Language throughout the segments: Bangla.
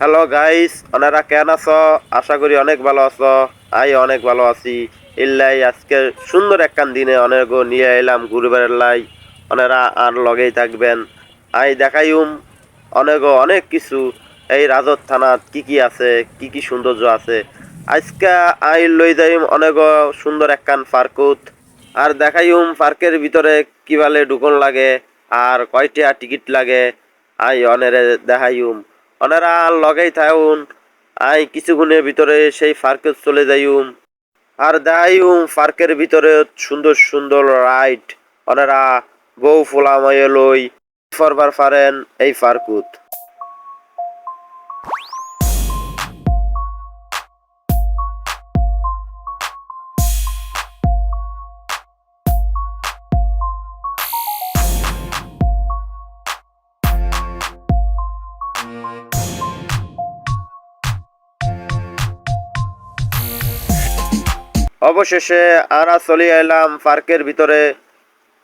হ্যালো গাইস ওনারা কেন আছো? আশা করি অনেক ভালো আছো। আই অনেক ভালো আছি। ইল্লাই আজকে সুন্দর একখান দিনে অনেক নিয়ে এলাম ঘুরবার লাই। ওনারা আর লগেই থাকবেন। আই দেখাইম অনেক অনেক কিছু। এই রাজত থানাত কি কি আছে, কি কি সৌন্দর্য আছে। আজকে আই লই যাইম অনেক সুন্দর একখান পার্কুত আর দেখাইম পার্কের ভিতরে কীভাবে ঢুকন লাগে, আর কয়টা টিকিট লাগে। আই অনেরে দেখাইম ওনারা লগাই থাউন, আই কিছুক্ষণের ভিতরে সেই ফার্কে চলে যাইম আর দেখাইম ফার্কের ভিতরে সুন্দর সুন্দর রাইড অনারা বউ ফুলাময় লই, ফরবার ফারেন এই পার্কুত অবশেষে আরা চলে এলাম পার্কের ভিতরে।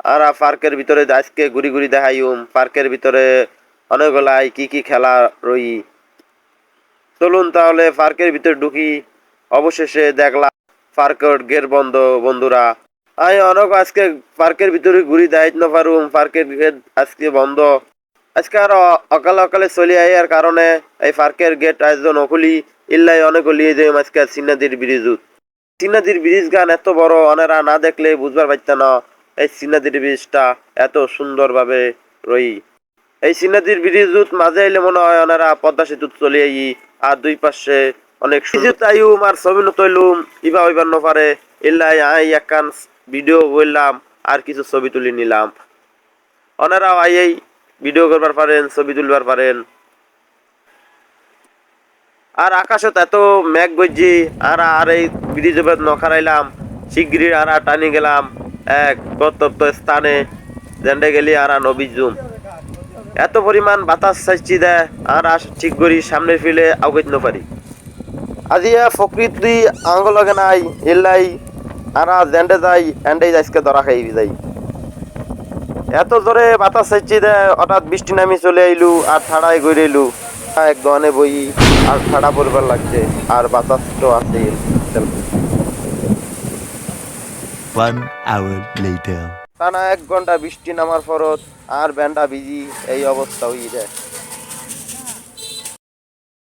আরা পার্কের ভিতরে আজকে ঘুরি ঘুরি দেখাইম। পার্কের ভিতরে অনেকগুলাই কি কি খেলা রই। চলুন তাহলে পার্কের ভিতরে ঢুকি। অবশেষে দেখলাম পার্কের গেট বন্ধ, বন্ধুরা। আমি অনেক আজকে পার্কের ভিতরে ঘুরি দায়িত্ব না পারুম। পার্কের গেট আজকে বন্ধ। আজকে আর অকালে অকালে চলে আইয়ার কারণে এই পার্কের গেট আয়োজন অকুলি ইল্লাই অনেক লিয়ে যাই আজকে সিনাদির ব্রিজুত। সিনাদির ব্রিজ গান এত বড়, অনেরা না দেখলে বুঝবার পারত না। এই সিনাদির ব্রিজটা এত সুন্দরভাবে রই। এই সিনাদির ব্রিজুত মাঝে এলে মনে হয় ওনারা পদ্মা সেতুত চলে আই আর দুই পাশে অনেক সুন্দর। তাইউম আর ছবি নতইলুম ইবা হইবার নপারে ইল্লাই আই একান ভিডিও বললাম আর কিছু ছবি তুলি নিলাম। ওনারাও আই এই ভিডিও করবার পারেন, ছবি তুলবার পারেন। আর আকাশত এত মেঘ গজ্জি আর আর এই ব্রিজ নখারাইলাম শিগগিরি আর টানি গেলাম এক গন্তব্য স্থানে জেন্ডে গেলি আর নবীজুম এত পরিমাণ বাতাস চাইছি দে, আর আস ঠিক করি সামনে ফিলে আউগত পারি আজিয়া ফকৃতি আঙ্গ নাই এলাই আর জেন্ডে যাই এন্ডেই আজকে ধরা খাই যাই এত জোরে বাতাস চাইছি দে, হঠাৎ বৃষ্টি নামি চলে আইলু, আর ঠাড়াই গড়ে এলু এক দোকানে বই আর ছাড়া পড়বার লাগছে আর বাতাস তো আছে টানা এক ঘণ্টা বৃষ্টি নামার পরত আর ব্যান্ডা ভিজি এই অবস্থা হয়ে যায়।